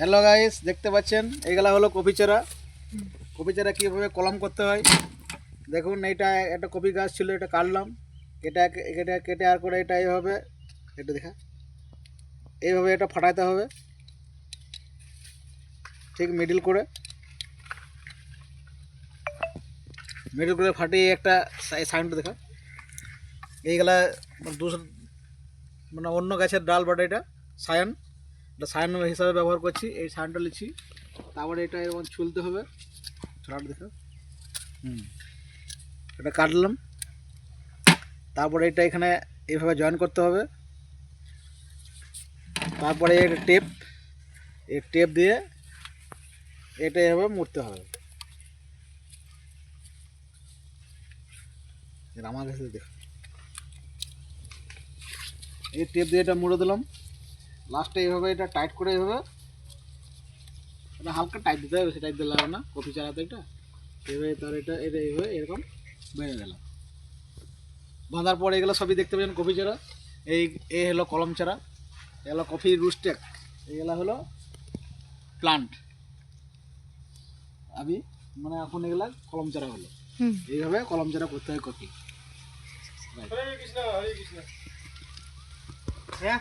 Hello guys দেখতে পাচ্ছেন? এগুলা হলো কপি চারা। কপি চারা কীভাবে কলম করতে হয়? দেখুন, এইটা একটা কপি গাছ ছিল, এটা কাটলাম। এটা এটা কেটে আর করে এটা এইভাবে এটা দেখা। এইভাবে এটা ফাটাইতে হবে। ঠিক মিডিল করে। মিডিল করে ফাটিয়ে একটা সাইনটা দেখা। এইগুলা দুশো মানে অন্য গাছের ডাল বাটা এটা সায়ন এটা সায়ন হিসাবে ব্যবহার করছি, এই সায়নটা লিখছি। তারপরে এটা এরকম ছুলতে হবে। ছড়াটা দেখো। হুম। এটা কাটলাম। তারপরে এটা এখানে এইভাবে জয়েন করতে হবে। তারপরে এটা টেপ এই টেপ দিয়ে এটা এভাবে মুড়তে হবে। আমার কাছে দেখো। এই টেপ দিয়ে এটা মুড়ে দিলাম। লাস্টে এইভাবে এটা টাইট করে এইভাবে এটা হালকা টাইট দিতে হবে টাইট দিলে হবে না। কফি চালাতে এটা এভাবে তার এটা এটা এইভাবে এরকম বেড়ে গেল। বাঁধার পরে এগুলো সবই দেখতে পাচ্ছেন কফি চারা। এই এই হলো কলম চারা। এগুলো কফি রুস্টেক এগুলো হলো প্লান্ট আমি মানে এখন এগুলা কলম চারা হলো। এইভাবে কলম চারা করতে হয় কফি। হ্যাঁ?